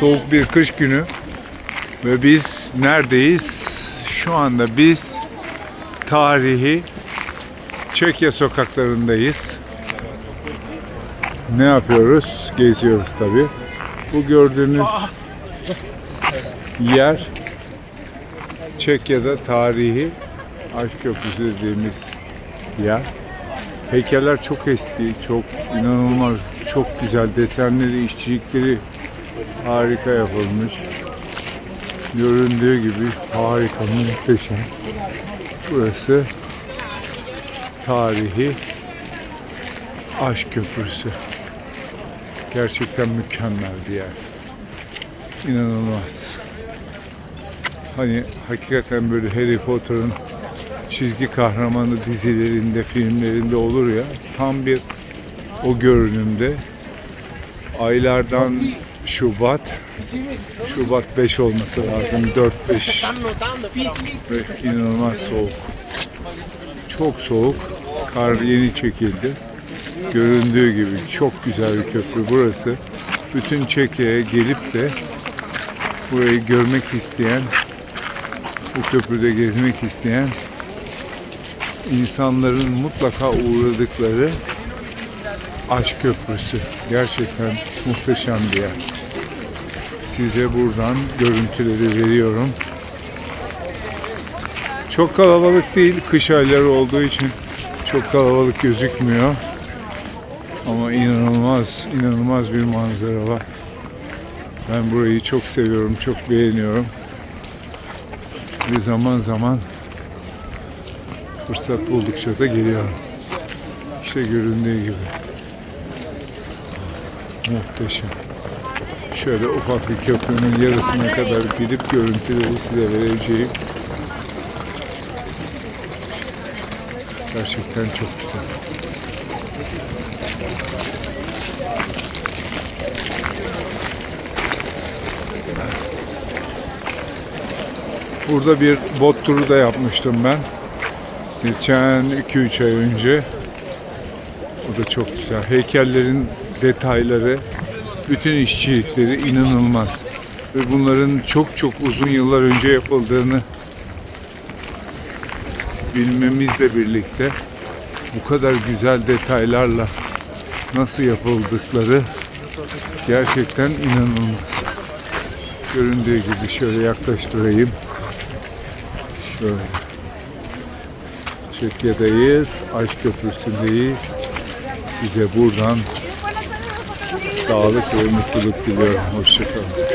Soğuk bir kış günü ve biz neredeyiz? Şu anda biz tarihi Çekya sokaklarındayız. Ne yapıyoruz? Geziyoruz tabi. Bu gördüğünüz yer Çekya'da tarihi Aşk Köprüsü dediğimiz yer. Heykeller çok eski, çok inanılmaz, çok güzel desenleri, işçilikleri harika yapılmış. Göründüğü gibi harika, muhteşem. Burası tarihi Aşk Köprüsü. Gerçekten mükemmel bir yer. İnanılmaz. Hani hakikaten böyle Harry Potter'ın çizgi kahramanı dizilerinde, filmlerinde olur ya tam bir o görünümde aylardan Şubat. Şubat 5 olması lazım 4-5 ve inanılmaz soğuk. Çok soğuk. Kar yeni çekildi. Göründüğü gibi çok güzel bir köprü burası. Bütün Çekya'ya gelip de burayı görmek isteyen bu köprüde gezmek isteyen insanların mutlaka uğradıkları Aşk Köprüsü. Gerçekten muhteşem bir yer. Size buradan görüntüleri veriyorum. Çok kalabalık değil, kış ayları olduğu için çok kalabalık gözükmüyor. Ama inanılmaz, inanılmaz bir manzara var. Ben burayı çok seviyorum, çok beğeniyorum. Ve zaman zaman fırsat buldukça da geliyorum. İşte göründüğü gibi. Muhteşem. Şöyle ufak bir köprünün yarısına kadar gidip görüntüleri size vereceğim. Gerçekten çok güzel. Burada bir bot turu da yapmıştım ben. Geçen 2-3 ay önce. O da çok güzel. Heykellerin detayları, bütün işçilikleri inanılmaz. Ve bunların çok çok uzun yıllar önce yapıldığını bilmemizle birlikte bu kadar güzel detaylarla nasıl yapıldıkları gerçekten inanılmaz. Göründüğü gibi şöyle yaklaştırayım. Şöyle. Çekya'dayız. Aşk Köprüsü'ndeyiz. Size buradan sağlık ve mutluluk diliyorum. Hoşçakalın.